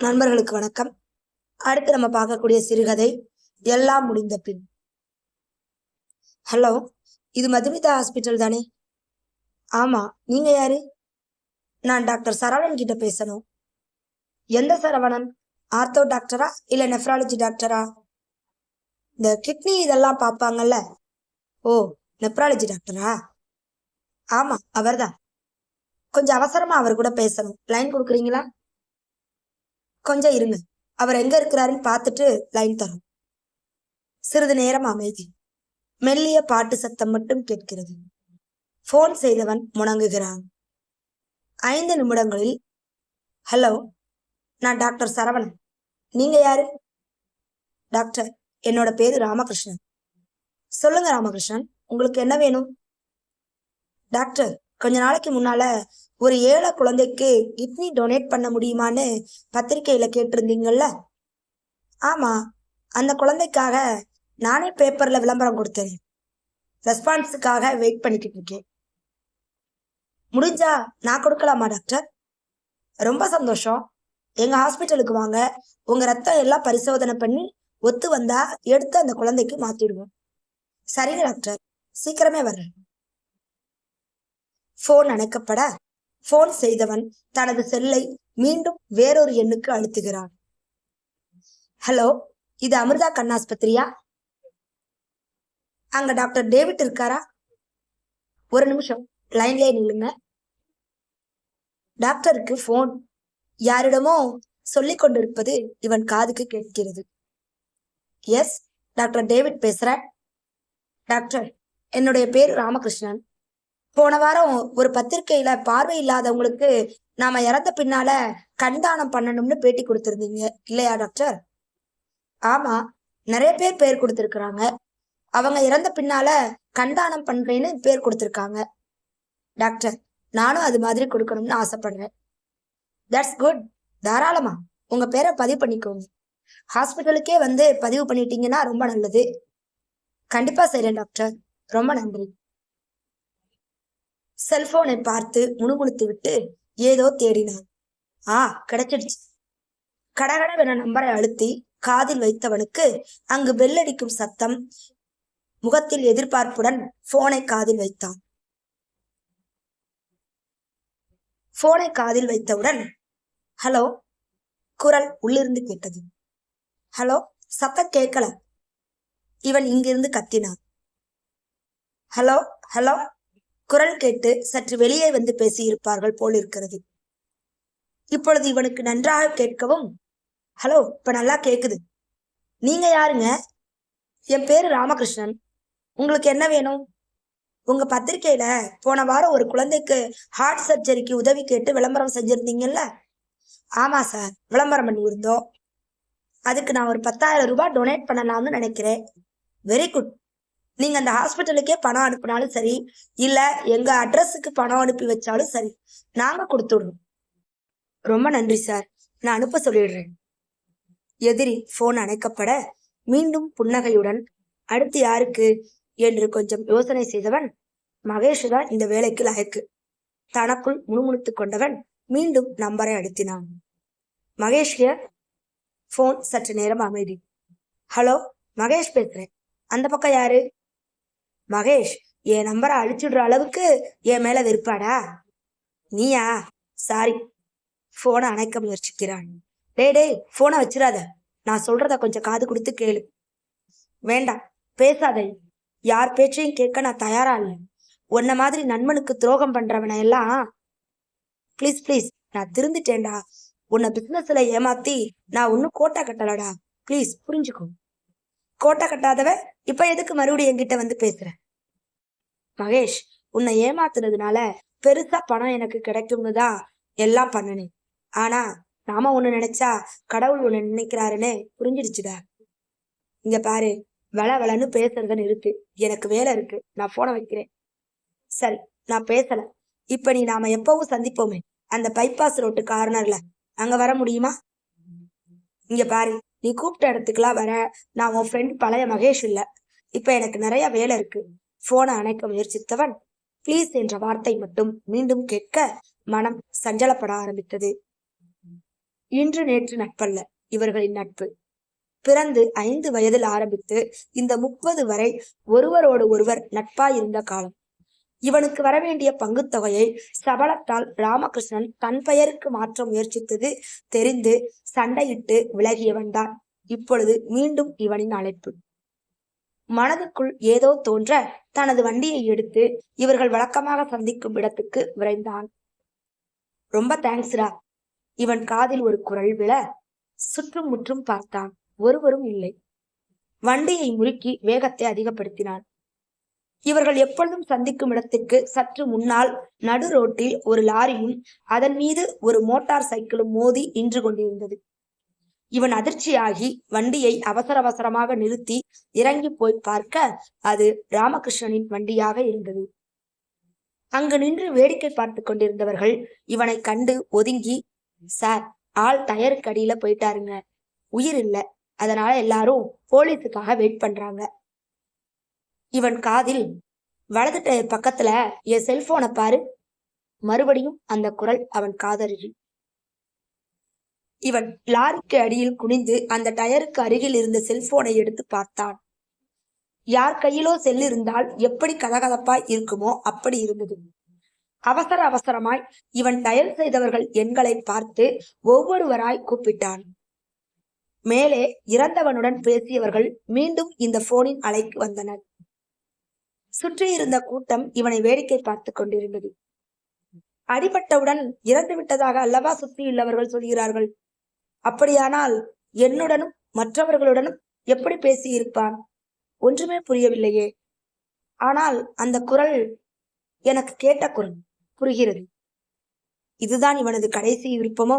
நண்பர்களுக்கு வணக்கம். அடுத்து நம்ம பார்க்கக்கூடிய சிறுகதை எல்லாம் முடிந்த பின். ஹலோ இது மதுமிதா ஹாஸ்பிட்டல் தானே? ஆமா நீங்க யாரு? நான் டாக்டர் சரவணன் கிட்ட பேசணும். எந்த சரவணன்? ஆர்த்தோ டாக்டரா இல்ல நெஃப்ராலஜி டாக்டரா? இந்த கிட்னி இதெல்லாம் பார்ப்பாங்கல்ல. ஓ நெப்ராலஜி டாக்டரா? ஆமா அவர்தான். கொஞ்சம் அவசரமா அவர் கூட பேசணும். லைன் கொடுக்குறீங்களா? கொஞ்சம் இருங்க. அவர் எங்க இருக்கிறாருன்னு பார்த்துட்டு லைன் தரும். சிறிது நேரம் அமைதி. மெல்லிய பாட்டு சத்தம் மட்டும் கேட்கிறது. போன் செய்தவன் முணங்குகிறான். ஐந்து நிமிடங்களில் ஹலோ நான் டாக்டர் சரவணன். நீங்க யாரு? டாக்டர் என்னோட பேரு ராமகிருஷ்ணன். சொல்லுங்க ராமகிருஷ்ணன் உங்களுக்கு என்ன வேணும்? டாக்டர் கொஞ்ச நாளைக்கு முன்னால ஒரு ஏழை குழந்தைக்கு கிட்னி டொனேட் பண்ண முடியுமான்னு பத்திரிக்கையில கேட்டிருந்தீங்கல்ல? ஆமா அந்த குழந்தைக்காக நானே பேப்பர்ல விளம்பரம் கொடுத்தேன். ரெஸ்பான்ஸுக்காக வெயிட் பண்ணிக்கிட்டு இருக்கேன். முடிஞ்சா நான் கொடுக்கலாமா டாக்டர் ரொம்ப சந்தோஷம். எங்க ஹாஸ்பிட்டலுக்கு வாங்க. உங்க ரத்தம் எல்லாம் பரிசோதனை பண்ணி ஒத்து வந்தா எடுத்து அந்த குழந்தைக்கு மாத்திடுவோம். சரிங்க டாக்டர் சீக்கிரமே வர்றேன். ஃபோன் அணைக்கப்பட. போன் செய்தவன் தனது செல்லை மீண்டும் வேறொரு எண்ணுக்கு அழுத்துகிறான். ஹலோ இது அமிர்தா கண்ணாஸ்பத்திரியா? அங்க டாக்டர் டேவிட் இருக்காரா? ஒரு நிமிஷம் லைன்லயே நில்லுங்க. டாக்டருக்கு போன் யாரிடமோ சொல்லிக் கொண்டிருப்பது இவன் காதுக்கு கேட்கிறது. எஸ் டாக்டர் டேவிட் பேசுறேன் டாக்டர் என்னுடைய பேர் ராமகிருஷ்ணன். போன வாரம் ஒரு பத்திரிகையில பார்வை இல்லாதவங்களுக்கு நாம இறந்த பின்னால கண்தானம் பண்ணணும்னு பேட்டி கொடுத்திருந்தீங்க. இல்லையா டாக்டர்? ஆமா நிறைய பேர் பேர் கொடுத்திருக்கிறாங்க. அவங்க இறந்த பின்னால கண்தானம் பண்றேன்னு பேர் கொடுத்திருக்காங்க. டாக்டர் நானும் அது மாதிரி கொடுக்கணும்னு ஆசைப்படுறேன். தட்ஸ் குட் தாராளமா உங்க பேரை பதிவு பண்ணிக்கோங்க. ஹாஸ்பிட்டலுக்கே வந்து பதிவு பண்ணிட்டீங்கன்னா ரொம்ப நல்லது. கண்டிப்பா செய்றேன் டாக்டர். ரொம்ப நன்றி. செல்போனை பார்த்து முணுமுணுத்து விட்டு ஏதோ தேடினான். ஆ கிடைச்சிடுச்சு. கடகடவென நம்பரை அழுத்தி காதில் வைத்தவனுக்கு அங்கு பெல்லடிக்கும் சத்தம் முகத்தில் எதிர்பார்ப்புடன் போனை காதில் வைத்தான். போனை காதில் வைத்தவுடன் ஹலோ? குரல் உள்ளிருந்து கேட்டது. ஹலோ? சத்தம் கேட்கல. இவன் இங்கிருந்து கத்தினான். ஹலோ? ஹலோ? குரல் கேட்டு சற்று வெளியே வந்து பேசியிருப்பார்கள் போல் இருக்கிறது இப்பொழுது இவனுக்கு நன்றாக கேட்கவும் ஹலோ இப்ப நல்லா கேக்குது. நீங்க யாருங்க? என் பேரு ராமகிருஷ்ணன். உங்களுக்கு என்ன வேணும்? உங்க பத்திரிகையில போன வாரம் ஒரு குழந்தைக்கு ஹார்ட் சர்ஜரிக்கு உதவி கேட்டு விளம்பரம் செஞ்சிருந்தீங்கல்ல? ஆமா சார் விளம்பரம் பண்ணி இருந்தோம் அதுக்கு நான் ஒரு பத்தாயிரம் ரூபாய் டொனேட் பண்ணலாம்னு நினைக்கிறேன். வெரி குட் நீங்க அந்த ஹாஸ்பிட்டலுக்கே பணம் அனுப்பினாலும் சரி இல்ல எங்க அட்ரஸுக்கு பணம் அனுப்பி வச்சாலும் சரி நாங்க கொடுத்துடுறோம். ரொம்ப நன்றி சார் நான் அனுப்ப சொல்லிடுறேன். எதிரி போன் அணைக்கப்பட மீண்டும் புன்னகையுடன் அடுத்து யாருக்கு என்று கொஞ்சம் யோசனை செய்தவன் மகேஷ் தான் இந்த வேலைக்கு லாயக்கு. தனக்குள் முணுமுணுத்துக் கொண்டவன் மீண்டும் நம்பரை அழுத்தினான். மகேஷ் போன் சற்று நேரம் அமைதி. ஹலோ மகேஷ் பேசுறேன். அந்த பக்கம் யாரு? மகேஷ் என் நம்பரை அழிச்சுடுற அளவுக்கு என் மேல வெறுப்பாடா? நீயா? சாரி போனை அணைக்க முயற்சிக்கிறான். டே டேய் போனை வச்சிடாத. நான் சொல்றத கொஞ்சம் காது கொடுத்து கேளு. வேண்டாம். பேசாதே. யார் பேச்சையும் கேட்க நான் தயாரா இல்லை. உன்ன மாதிரி நண்பனுக்கு துரோகம் பண்றவனை எல்லாம் ப்ளீஸ் ப்ளீஸ் நான் திருந்துட்டேன்டா. உன்னை பிசினஸ்ல ஏமாத்தி நான் ஒன்னும் கோட்டா கட்டலடா. ப்ளீஸ் புரிஞ்சுக்கோ. கோட்டை கட்டாதவ இப்ப எதுக்கு மறுபடியும் என்கிட்ட வந்து பேசுற? மகேஷ் உன்னை ஏமாத்துனதுனால பெருசா பணம் எனக்கு கிடைக்கும்னு தான் எல்லாம் பண்ணனேன் ஆனா நாம ஒண்ணு நினைச்சா கடவுள் ஒண்ணு நினைக்கிறாருன்னு புரிஞ்சிடுச்சுடா. இங்க பாரு வள வளன்னு பேசுறத நிறுத்து. எனக்கு வேலை இருக்கு நான் போன வைக்கிறேன். சரி நான் பேசல. இப்ப நீ நாம எப்பவும் சந்திப்போமே அந்த பைபாஸ் ரோட்டு கார்னர்ல அங்க வர முடியுமா? இங்க பாரு நீ கூப்பிட்ட இடத்துக்குலாம் வர நான் உன் ஃப்ரெண்ட் பழைய மகேஷ் இல்ல. இப்ப எனக்கு நிறைய வேலை இருக்கு. போனை அணைக்க முயற்சித்தவன் ப்ளீஸ் என்ற வார்த்தை மட்டும் மீண்டும் கேட்க மனம் சஞ்சலப்பட ஆரம்பித்தது. இன்று நேற்று நட்பல்ல இவர்களின் நட்பு. பிறந்து ஐந்து வயதில் ஆரம்பித்து இந்த முப்பது வரை ஒருவரோடு ஒருவர் நட்பாயிருந்த காலம். இவனுக்கு வரவேண்டிய பங்குத் தொகையை சபலத்தால் ராமகிருஷ்ணன் தன் பெயருக்கு மாற்ற முயற்சித்தது தெரிந்து சண்டையிட்டு விலகியவன்தான் இப்பொழுது மீண்டும் இவனின் அழைப்பு. மனதுக்குள் ஏதோ தோன்ற தனது வண்டியை எடுத்து இவர்கள் வழக்கமாக சந்திக்கும் இடத்துக்கு விரைந்தான். ரொம்ப தேங்க்ஸ்ரா இவன் காதில் ஒரு குரல் விழ சுற்றும் முற்றும் பார்த்தான். ஒருவரும் இல்லை. வண்டியை முறுக்கி வேகத்தை அதிகப்படுத்தினான். இவர்கள் எப்பொழுதும் சந்திக்கும் இடத்திற்கு சற்று முன்னால் நடு ரோட்டில் ஒரு லாரியும் அதன் மீது ஒரு மோட்டார் சைக்கிளும் மோதி நின்று கொண்டிருந்தது. இவன் அதிர்ச்சியாகி வண்டியை அவசர அவசரமாக நிறுத்தி இறங்கி போய் பார்க்க அது ராமகிருஷ்ணனின் வண்டியாக இருந்தது. அங்கு நின்று வேடிக்கை பார்த்து கொண்டிருந்தவர்கள் இவனை கண்டு ஒதுங்கி சார் ஆள் டயருக்கு அடியில போயிட்டாருங்க. உயிர் இல்ல. அதனால எல்லாரும் போலீஸுக்காக வெயிட் பண்றாங்க. இவன் காதில் வலது டயர் பக்கத்துல என் செல்போனை பாரு. மறுபடியும் அந்த குரல் அவன் காதருகில் இவன் லாரிக்கு அடியில் குனிந்து அந்த டயருக்கு அருகில் இருந்த செல்போனை எடுத்து பார்த்தான். யார் கையிலோ செல் இருந்தால் எப்படி கதகதப்பாய் இருக்குமோ அப்படி இருந்தது. அவசர அவசரமாய் இவன் டயல் செய்தவர்கள் எண்களை பார்த்து ஒவ்வொருவராய் கூப்பிட்டான். மேலே இறந்தவனுடன் பேசியவர்கள் மீண்டும் இந்த போனின் அலைக்கு வந்தனர். சுற்றி இருந்த கூட்டம் இவனை வேடிக்கை பார்த்து கொண்டிருந்தது. அடிபட்டவுடன் இறந்து விட்டதாக அல்லவா சுற்றியுள்ளவர்கள் சொல்கிறார்கள்? அப்படியானால் என்னுடனும் மற்றவர்களுடனும் எப்படி பேசியிருப்பான்? ஒன்றுமே புரியவில்லையே. ஆனால் அந்த குரல் எனக்கு கேட்ட குரல் புரிகிறது. இதுதான் இவனது கடைசி விருப்பமோ?